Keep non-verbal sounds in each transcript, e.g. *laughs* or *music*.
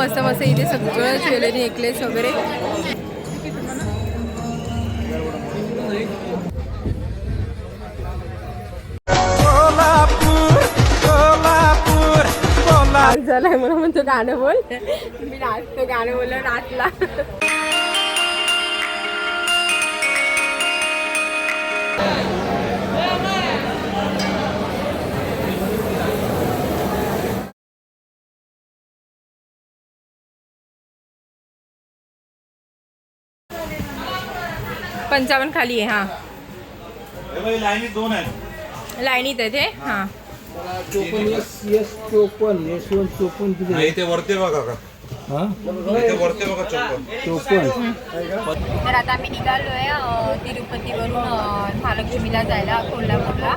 मस्त मस्त इथे सगळं ज्वेलरी नेकलेस वगैरे. आज झालाय म्हणून म्हणतो गाणं बोल. मी नाचतो गाणं बोललं नाचला पंचावन्न खाली आहे हा. लाईनीत दोन आहेत. लाईनीत आहे ते हा. चोपन्न एस एस चोपन्न यशवंत चोपन्न किती नाही ते वरते बघा का हा? इथे वरते बघा चप्पल चोपन्न. तर आता आम्ही निघालोय अ, तिरुपतीवरून महालक्ष्मीला जायला कोल्हापूरला.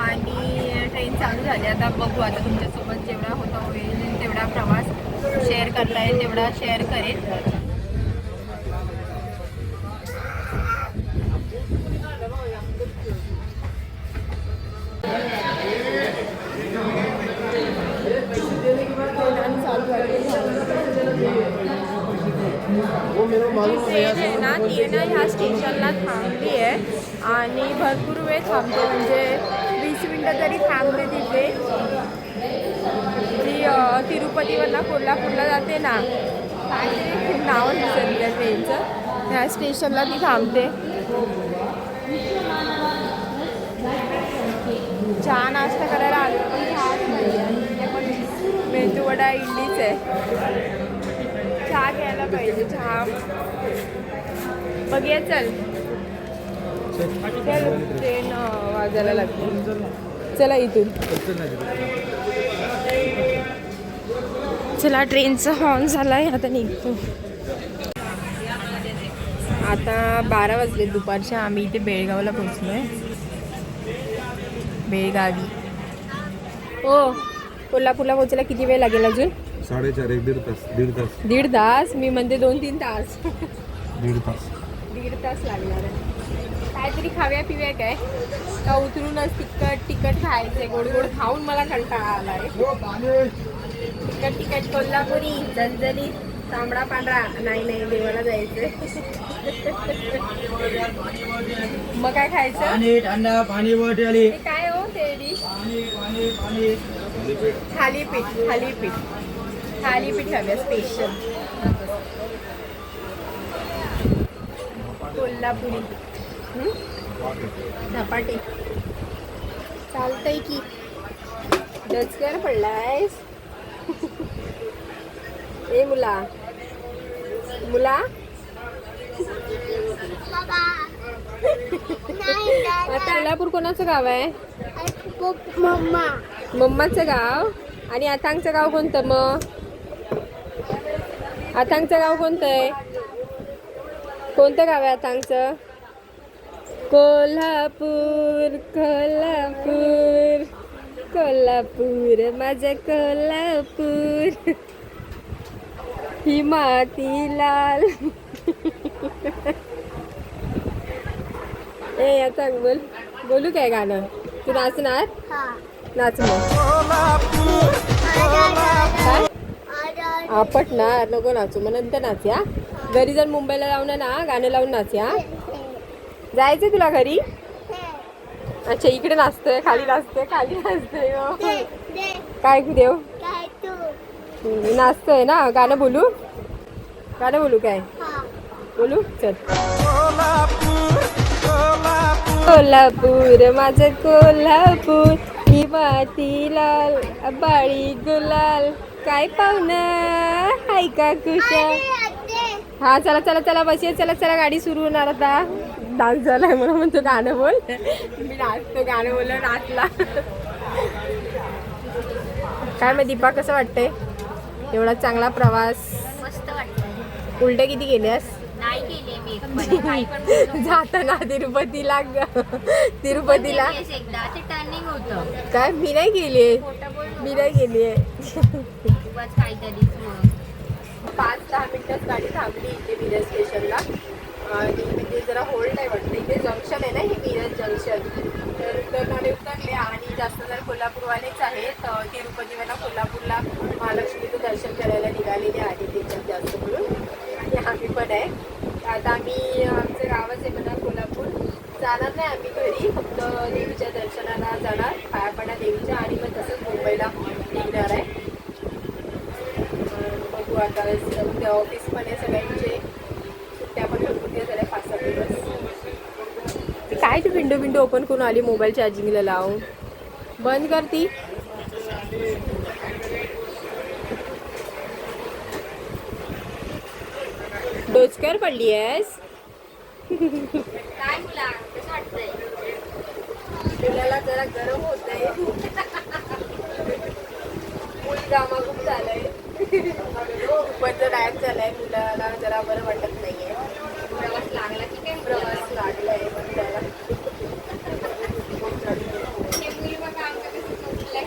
आणि ट्रेन चालू झाली. आता बघू आता तुमच्यासोबत जेवढा होता होईल तेवढा प्रवास शेअर करता येईल तेवढा शेअर करेल. ट्रेन आहे ना ती ना ह्या स्टेशनला थांबली आहे. आणि भरपूर वेळ थांबते म्हणजे वीस मिनटं तरी थांबते तिथे. जी अ, तिरुपतीवरनं कोल्हापूरला जाते ना खूप नाव दिसत त्या ट्रेनचं ह्या स्टेशनला ती थांबते. चहा नाश्ता करायला आलो पण चहा मेंदूवडा इडलीच आहे. चहा घ्यायला पाहिजे चहा. बघूया चल. चल ट्रेन वाजायला लागते चला इथून. चला ट्रेनचा हॉर्न झालाय आता निघतो. आता बारा वाजले दुपारच्या आम्ही इथे बेळगावला पोहोचलोय. बेळगावी. हो कोल्हापूरला पोहोचायला किती वेळ लागेल अजून? साडेचार एक दीड तास दीड तास. दीड तास? मी म्हणते दोन तीन तास. दीड तास. दीड तास लागणार आहे. काहीतरी खाव्या पिव्या काय? का उतरूनच तिखट तिखट खायचंय? गोड गोड खाऊन मला कंटाळा आलाय. तिखट तिखट कोल्हापुरी जणजणी तांबडा पांढरा. नाही नाही देवाला जायचंय. मग काय खायचं? पाणी काय हो ते डिश पाणी पाणी पाणी थालीपीठ थालीपीठ. थालीपीठ हव्या स्पेशल कोल्हापुरी? धपाटे चालतंय की. डचकर पडलायस? *laughs* ए मुला. मुला? *laughs* आता कोल्हापूर कोणाचं गाव आहे? मम्मा. मम्माचं गाव. आणि आथांगचं गाव कोणतं मग? आथांगचं गाव कोणतं आहे? कोणतं गाव आहे आथांगचं? कोल्हापूर कोल्हापूर कोल्हापूर माझं कोल्हापूर. ही माती लाल. ए आता बोल. बोलू काय गाणं? तू नाचणार? नाच मग. आपटणार. नको नाचू मग नंतर नाच या. घरी जर मुंबईला जाऊन ना गाणं लावून नाच या. जायचं तुला घरी? अच्छा इकडे नाचतोय खाली नाचतोय खाली नाचतोय हो. काय देव? काय नाचतोय ना गाणं बोलू? गाणं बोलू काय? बोलू? चल. कोल्हापूर माझं कोल्हापूर ही माती लाल बाळी गुलाल. काय पाहुणं? हाय का कुशा हा चला चला चला बसूया चला चला गाडी सुरू होणार आता. डान्स झालाय म्हणून म्हणतो गाणं बोल. मी नाचतो गाणं बोललं नाचला. काय मग दीपा कसं वाटतंय? एवढा चांगला प्रवास. मस्त वाटतं उलटे किती गेल्यास नाही गेले मी बोलू. *laughs* जाताना तिरुपतीला तिरुपतीला. काय? मी नाही गेली. बोल मी नाही गेली उगाच काहीतरीच मग पाच दहा मिनिटात गाडी थांबली इथे मिरज स्टेशनला. आणि तिथे जरा होल्ड आहे वाटतं. इथे जंक्शन आहे ना हे मिरज जंक्शन तर उतरणारे उतरले आणि जास्त जर कोल्हापूरवालेच आहेत. तिरुपती मला कोल्हापूरला महालक्ष्मीचं दर्शन करायला निघालेले आहे त्याच्यात जास्त करून. आणि आम्ही पण आहे. आता आम्ही आमचं गावच आहे म्हणा कोल्हापूर. जाणार नाही आम्ही घरी. फक्त देवीच्या दर्शनाला जाणार. पायापडा देवीच्या आणि मग तसंच मुंबईला निघणार आहे. बघू आता उद्या ऑफिस पण आहे सगळ्यांचे. सुट्ट्या पण भरपूर झाल्या पाच सहा दिवस. काय ती विंडो विंडो ओपन करून आली मोबाईल चार्जिंगला लावून. बंद कर ती. डोचकर पडली आहेस? काय मुला? कसं वाटतंय? मुलाला जरा गरम होत आहे मूल गामा खूप झालंय. खूपच टाइम झालाय मुलाला जरा बरं वाटत नाहीये. प्रवास लागला की काय? प्रवास लागलाय मुलाला हे मुली बघा आमचं कसं झोपलंय.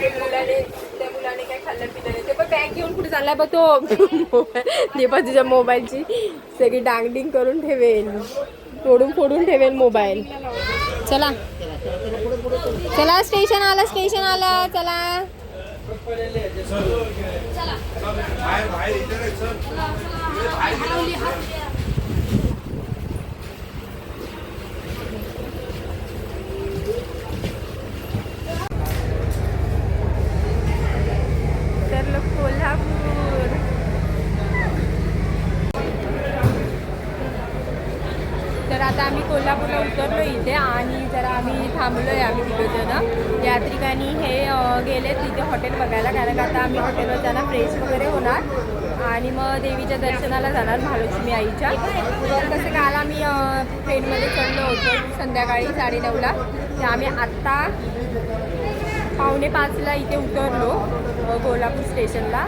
ते मुलाने त्या मुलाने काय खाल्लं पिलं नाही ते पण बॅग घेऊन कुठे चाललाय बघ तो. ते पण तुझ्या मोबाईलची सगळी डांगडिंग करून ठेवेन तोडून फोडून ठेवेन मोबाईल. चला. चला स्टेशन आलं स्टेशन आलं. चला. चल. तर कोल्हापूर. तर आता आम्ही कोल्हापूरला उतरलो इथे आणि जरा आम्ही थांबलो आहे आम्ही तिघंजणं यात्रिकांनी हे गेले तिथे हॉटेल बघायला कारण का आता आम्ही हॉटेलवर जाणार फ्रेश वगैरे होणार. आणि मग देवीच्या दर्शनाला जाणार महालक्ष्मी आईच्या. तर कसं काल आम्ही ट्रेनमध्ये चढलो होतो संध्याकाळी साडेनऊला. तर आम्ही आत्ता पावणे पाचला इथे उतरलो. कोल्हापूर स्टेशनला.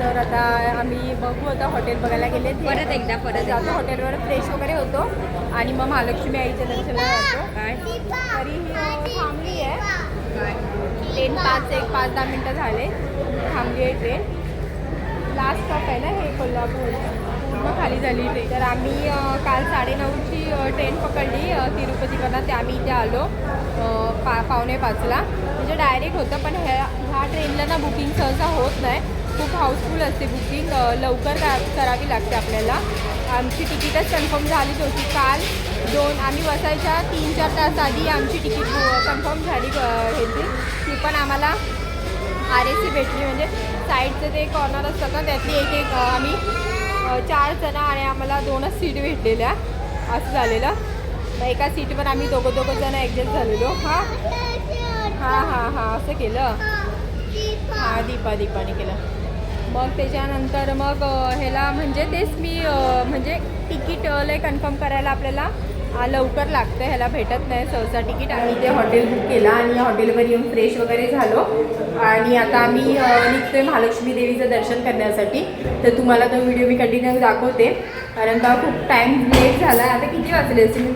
तर आता आम्ही बघू आता हॉटेल बघायला गेले. परत एकदा, परत जातो हॉटेलवर फ्रेश वगैरे होतो. आणि मग महालक्ष्मी आईच्या दर्शनाला जातो. काय? तरी ही, थांबली आहे. काय? ट्रेन पाच एक पाच दहा मिनटं झाले. थांबली आहे ट्रेन लास्ट स्टॉप आहे ना हे कोल्हापूर मग खाली झाली ट्रेन तर आम्ही काल साडेनऊची नऊची ट्रेन पकडली अ, ते आम्ही इथे आलो पा पावणे पाचला. म्हणजे डायरेक्ट होतं पण ह्या ह्या ट्रेनला ना बुकिंग सहसा होत नाही. खूप हाऊसफुल असते बुकिंग लवकर करावी लागते आपल्याला. आमची तिकीटच कन्फर्म झालीच होती. काल दोन आम्ही बसायच्या तीन चार तास आधी आमची तिकीट कन्फर्म झाली अ, ह्याची. ती पण आम्हाला आर ए सी भेटली. म्हणजे साईडचं ते कॉर्नर असतं ना त्यातली एक एक आम्ही चार जण आणि आम्हाला दोनच सीट भेटलेल्या. असं झालेलं. मग एका सीटवर आम्ही दोघं दोघं जण ॲडजस्ट झालेलो. हां. हां हां हां असं केलं. हां दीपा दीपाने केलं. मग त्याच्यानंतर मग ह्याला म्हणजे तेच मी म्हणजे तिकीट लय कन्फर्म करायला आपल्याला लवकर लागतं ह्याला भेटत नाही सहसा तिकीट. आम्ही ते हॉटेल बुक केलं आणि हॉटेलवर येऊन फ्रेश वगैरे झालो. आणि आता आम्ही निघतोय महालक्ष्मी देवीचं दर्शन करण्यासाठी. तर तुम्हाला तो व्हिडिओ मी कंटिन्यू दाखवते. कारण का खूप टाईम लेट झाला आता किती वाजले असेल?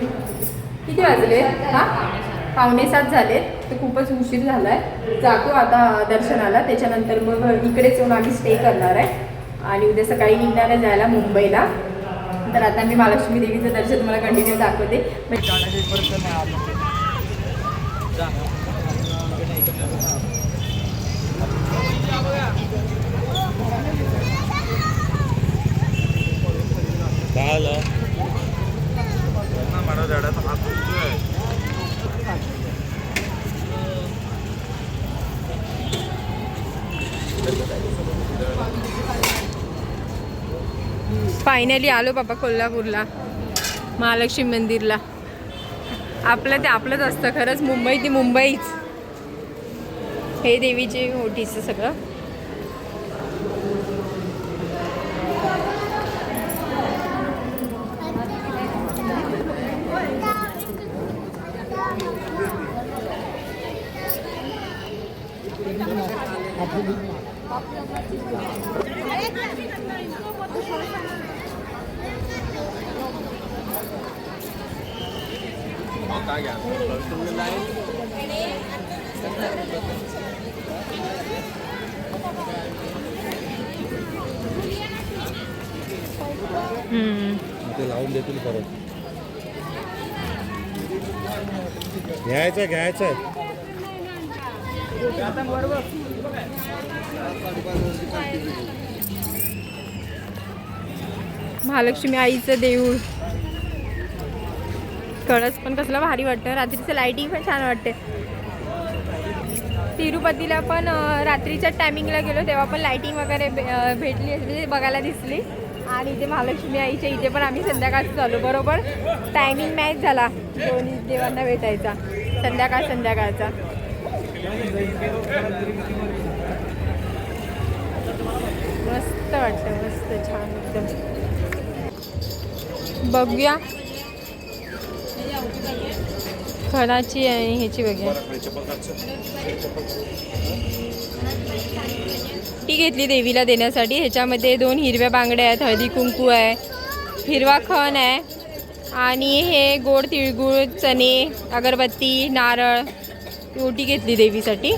किती वाजले? हां? पावणे सात झाले. तर खूपच उशीर झाला आहे जातो आता दर्शनाला. त्याच्यानंतर मग इकडेच येऊन आम्ही स्टे करणार आहे. आणि उद्या सकाळी निघणार आहे जायला मुंबईला. तर आता मी महालक्ष्मी देवीचं दर्शन तुम्हाला कंटिन्यू दाखवते. काय आलं झाडाचा फायनली आलो बाबा कोल्हापूरला. महालक्ष्मी मंदिरला. आपलं ते आपलंच असतं खरंच. मुंबई ती मुंबईच. हे देवीचे मोठीचं सगळं. हम्म. ते लावून देतील परत घ्यायचं घ्यायचं महालक्ष्मी आईचं देऊळ. कळस पण कसलं भारी वाटतं. रात्रीचं लाईटिंग पण छान वाटते. तिरुपतीला पण रात्रीच्या टायमिंगला गेलो तेव्हा पण लाईटिंग वगैरे भे- भेटली असली बघायला दिसली. आणि इथे महालक्ष्मी आईच्या इथे पण आम्ही संध्याकाळचं झालो बरोबर? टायमिंग मॅच झाला. दोन्ही देवांना भेटायचा. संध्याकाळ संध्याकाळचा. मस्त वाटतं. मस्त छान एकदम. बघूया. खणाची आणि ह्याची बघूया. ती घेतली देवीला देण्यासाठी. ह्याच्यामध्ये दोन हिरव्या बांगड्या आहेत. हळदी कुंकू आहे. हिरवा खण आहे. आणि हे गोड तिळगुळ चणे अगरबत्ती नारळ ओटी घेतली देवीसाठी.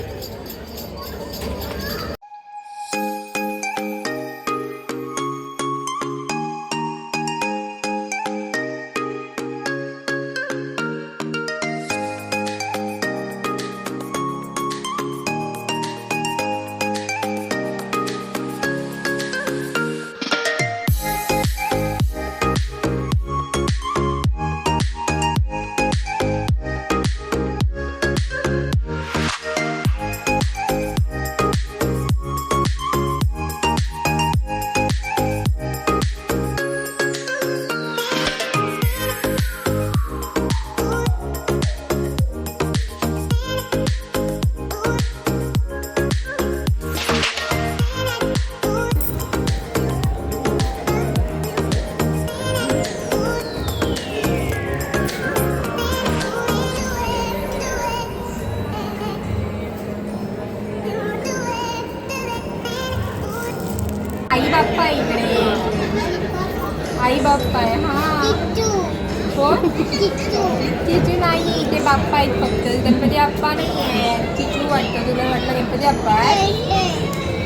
बाप्पा आहेत फक्त. गणपती बाप्पा नाही आहे चिचू वाटतं. तुला वाटलं गणपती बाप्पा आहे?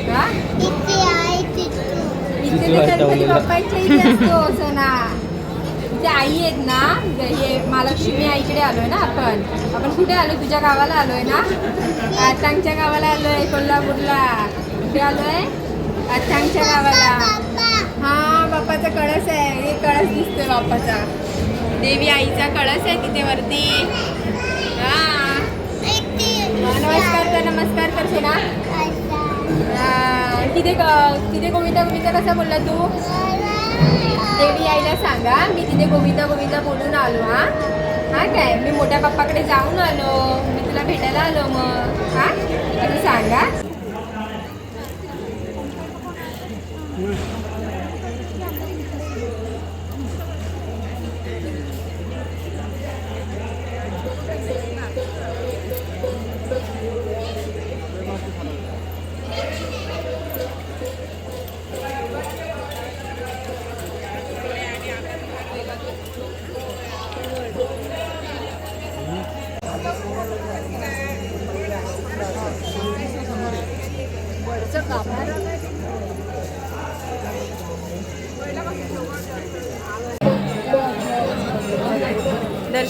का इथे तर गणपती बाप्पाच्या इथे असतो *laughs* असं ना. इथे आई आहेत ना. हे महालक्ष्मी आईकडे आलोय ना आपण. आपण कुठे आलो तुझ्या गावाला आलोय ना? आतांगच्या गावाला आलोय कोल्हापूरला. कुठे आलोय? आतांगच्या गावाला. हा बाप्पाचा कळस आहे. हे कळस दिसतोय बाप्पाचा. देवी आईचा कळस आहे तिथे वरती. तिथे क- तिथे गोविंदा गोविंदा कसा बोलला तू? देवी आईला सांगा मी तिथे गोविंदा गोविंदा बोलून आलो हा? हा काय? मी मोठ्या पप्पाकडे जाऊन आलो मी तुला भेटायला आलो मग हा? असं सांगा.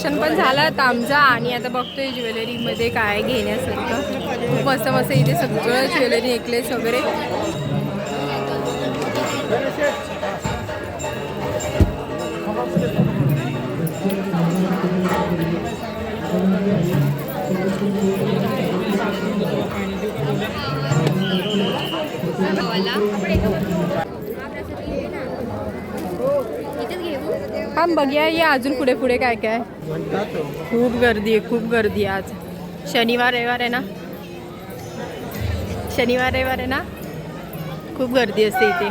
दर्शन पण झालं आता आमचं आणि आता बघतोय ज्वेलरीमध्ये काय घेण्यासारखं. खूप मस्त मस्त इथे सगळं ज्वेलरी नेकलेस वगैरे. हा बघूया या अजून पुढे पुढे काय काय. खूप गर्दी आहे खूप गर्दी आहे आज. शनिवार रविवार आहे ना? शनिवार रविवार आहे ना? खूप गर्दी असते इथे.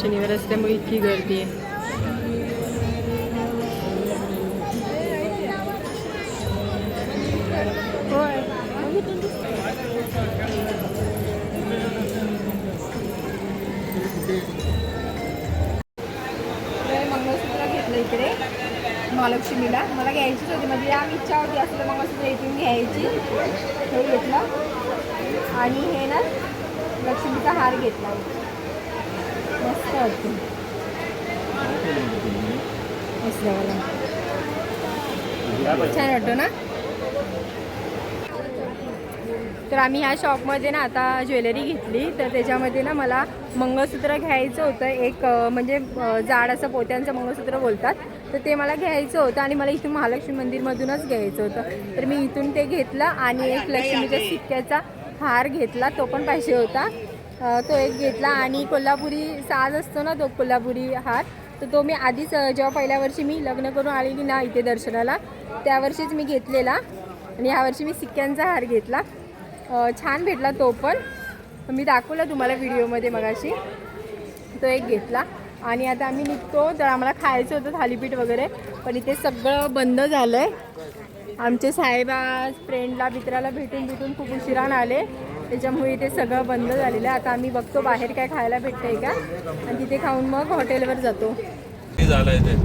शनिवार असल्यामुळे इतकी गर्दी आहे. महालक्ष्मीला. मला घ्यायचीच होती म्हणजे या इच्छा होती असलं असं इथून घ्यायची. हे घेतलं. आणि हे ना लक्ष्मीचा हार घेतला. मस्त वाटतं छान वाटतो ना? तर आम्ही ह्या शॉपमध्ये ना आता ज्वेलरी घेतली. तर त्याच्यामध्ये ना मला मंगळसूत्र घ्यायचं होतं. एक म्हणजे जाड असं पोत्यांचं मंगळसूत्र बोलतात. तर ते मला घ्यायचं होतं आणि मला इथून महालक्ष्मी मंदिरमधूनच घ्यायचं होतं. तर मी इथून ते घेतलं आणि एक लक्ष्मीच्या सिक्क्याचा हार घेतला तो पण पाहिजे होता. तो एक घेतला आणि कोल्हापुरी साज असतो ना तो कोल्हापुरी हार तर तो मी आधीच जेव्हा पहिल्या वर्षी मी लग्न करून आलेली ना इथे दर्शनाला त्या वर्षीच मी घेतलेला आणि यावर्षी मी सिक्क्यांचा हार घेतला. छान भेटला तो पण. मी दाखवला तुम्हाला व्हिडिओमध्ये मगाशी. तो एक घेतला. आणि आता आम्ही निघतो. तर आम्हाला खायचं होतं थालीपीठ वगैरे पण इथे सगळं बंद झालं आहे आमचे साहेब आज फ्रेंडला मित्राला भेटून भेटून खूप उशिरान आले. त्याच्यामुळे इथे सगळं बंद झालेलं आहे. आता आम्ही बघतो बाहेर काय खायला भेटतंय का. आणि तिथे खाऊन मग हॉटेलवर जातो. झालंय ते